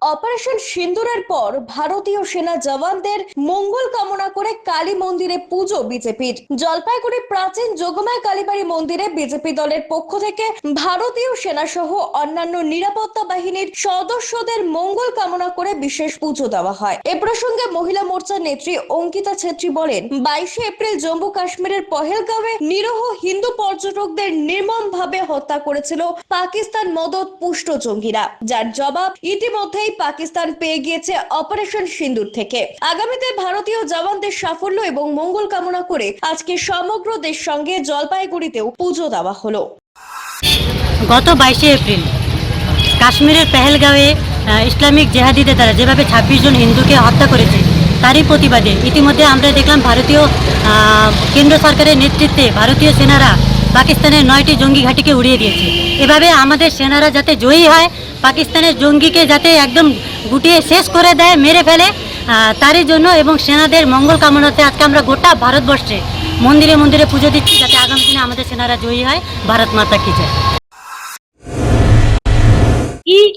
Operation সিন্দুরের পর ভারতীয় সেনা জওয়ানদের মঙ্গল কামনা করে কালী মন্দিরে পুজো বিজেপির। জলপাইগুড়ি প্রাচীন যোগমায় কালীবাড়ি মন্দিরে বিজেপি দলের পক্ষ থেকে ভারতীয় সেনা সহ অন্যান্য নিরাপত্তা বাহিনীর সদস্যদের মঙ্গল কামনা করে বিশেষ পুজো দেওয়া হয়। এ প্রসঙ্গে মহিলা মোর্চার নেত্রী অঙ্কিতা ছেত্রী বলেন, বাইশে এপ্রিল জম্মু কাশ্মীরের পহেলগাঁওয়ে নিরহ হিন্দু পর্যটকদের নির্মমভাবে হত্যা করেছিল পাকিস্তান মদত পুষ্ট জঙ্গিরা। যার জবাব ইতিমধ্যেই পাকিস্তান পেয়ে গিয়েছে অপারেশন সিন্দুর থেকে। আগামীতে ভারতীয় জওয়ানদের সাফল্য এবং মঙ্গল কামনা করে আজকে সমগ্র দেশ সঙ্গে জলপাইগুড়িতেও পুজো দেওয়া হলো। গত বাইশে এপ্রিল, কাশ্মীরের পেহেলগাঁওয়ে ইসলামিক জেহাদিদের দ্বারা যেভাবে ছাব্বিশ জন হিন্দুকে হত্যা করেছে, তারই প্রতিবাদে ইতিমধ্যে আমরা দেখলাম ভারতীয় কেন্দ্র সরকারের নেতৃত্বে ভারতীয় সেনারা পাকিস্তানের নয়টি জঙ্গি ঘাঁটিকে উড়িয়ে দিয়েছে। এভাবে আমাদের সেনারা যাতে জয়ী হয়, পাকিস্তানের জঙ্গিকে যাতে একদম গুটিয়ে শেষ করে দেয়, মেরে ফেলে তারই জন্য এবং সেনাদের মঙ্গল কামনাতে আজকে আমরা গোটা ভারতবর্ষে মন্দিরে মন্দিরে পুজো দিচ্ছি যাতে আগামী দিনে আমাদের সেনারা জয়ী হয়, ভারত মাতা কি জয়।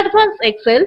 Advanced Excel.